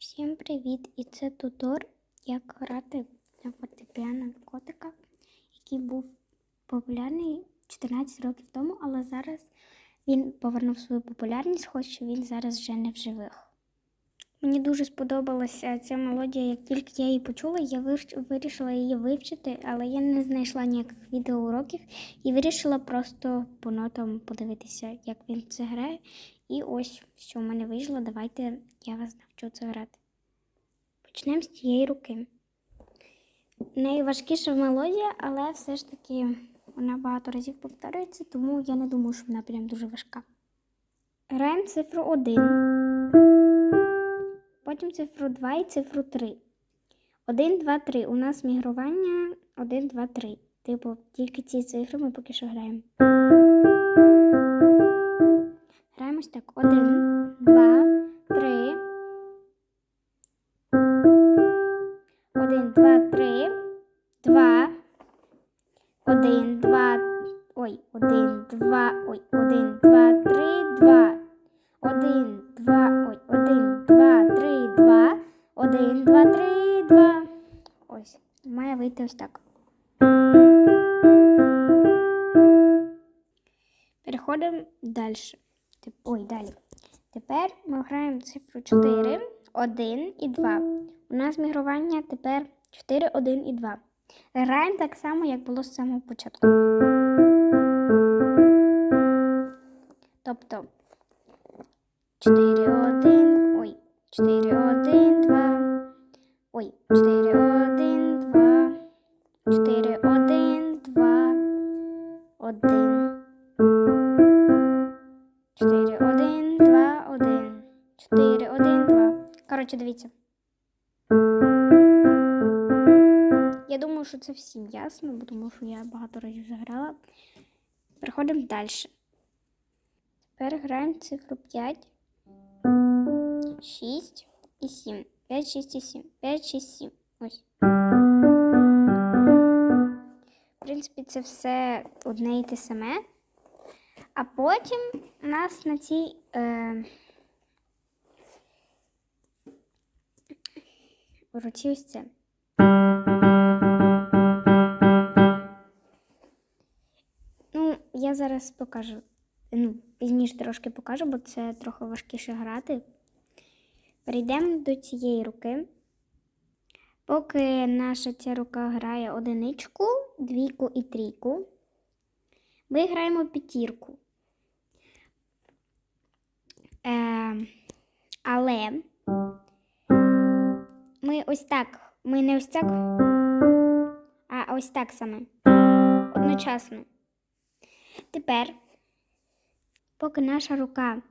Всім привіт! І це тутор, як грати на фортепіано котика, який був популярний 14 років тому, але зараз він повернув свою популярність, хоч він зараз вже не в живих. Мені дуже сподобалася ця мелодія, як тільки я її почула, я вирішила її вивчити, але я не знайшла ніяких відеоуроків і вирішила просто по нотам подивитися, як він це грає. І ось що в мене вийшло. Давайте я вас навчу це грати. Почнемо з цієї руки. Найважкіша мелодія, але все ж таки вона багато разів повторюється, тому я не думаю, що вона прям дуже важка. Граємо цифру 1, потім цифру 2 і цифру 3. 1, 2, 3. У нас мігрування 1, 2, 3. Типу, тільки ці цифри ми поки що граємо. Граємось так. 1, 1, 2. Ой, 1, 2, 3, 2. 1, 2. Ой, 1, 2, 3, 2. 1, 2, 3, 2. Ось. Має вийти ось так. Переходимо далі. Ой, далі. Тепер ми граємо цифру 4, 1 і 2. У нас мігрування тепер 4, 1 і 2. Граємо так само, як було з самого початку. Тобто 4, 1, ой, 4, 1, 2. Ой, 4, 1, 2. 4, 1, 2. 1. 4, 1, 2, 1. 4, 1, 2. Коротше, дивіться. Я думаю, що це всім ясно, бо тому що я багато разів заграла. Переходимо далі. Тепер граємо цифру 5, 6 і 7. 5, 6 і 7. 5, 6, 7. Ось. В принципі, це все одне і те саме. А потім у нас на цій е, руці ось це. Ну, я зараз покажу. Ну, пізніше трошки покажу, бо це трохи важкіше грати. Перейдемо до цієї руки. Поки наша ця рука грає одиничку, двійку і трійку, ми граємо п'ятірку. Е, але ми ось так. Ми не ось так, а ось так саме. Одночасно. Тепер, поки наша рука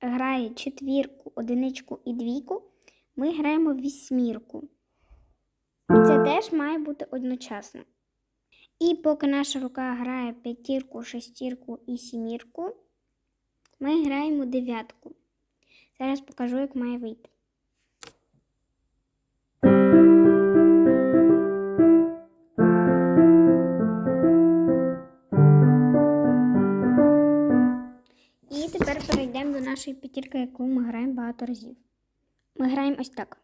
грає четвірку, одиничку і двійку, ми граємо вісьмірку. І це теж має бути одночасно. І поки наша рука грає п'ятірку, шестірку і сімірку, ми граємо дев'ятку. Зараз покажу, як має вийти. Нашої п'ятірки, яку ми граємо багато разів. Ми граємо ось так.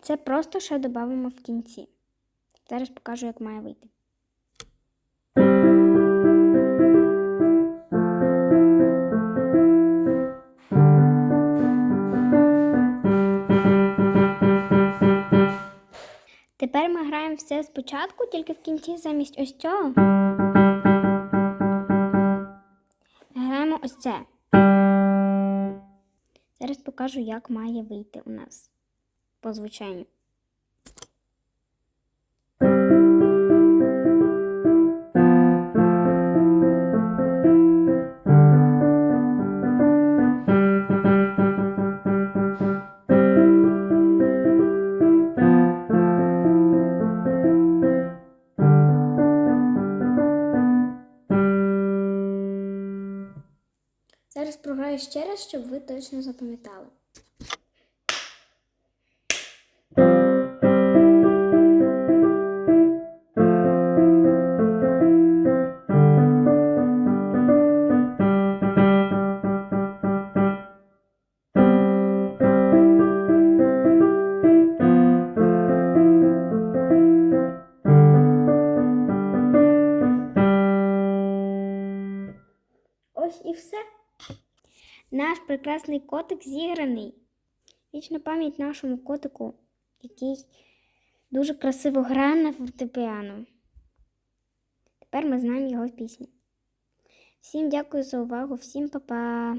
Це просто ще додамо в кінці. Зараз покажу, як має вийти. Тепер ми граємо все спочатку, тільки в кінці замість ось цього. Ось це. Зараз покажу, як має вийти у нас по звучанню. Зараз програю ще раз, щоб ви точно запам'ятали. Ось і все. Наш прекрасний котик зіграний. Вічна пам'ять нашому котику, який дуже красиво грає на фортепіано. Тепер ми знаємо його пісню. Всім дякую за увагу, всім па-па!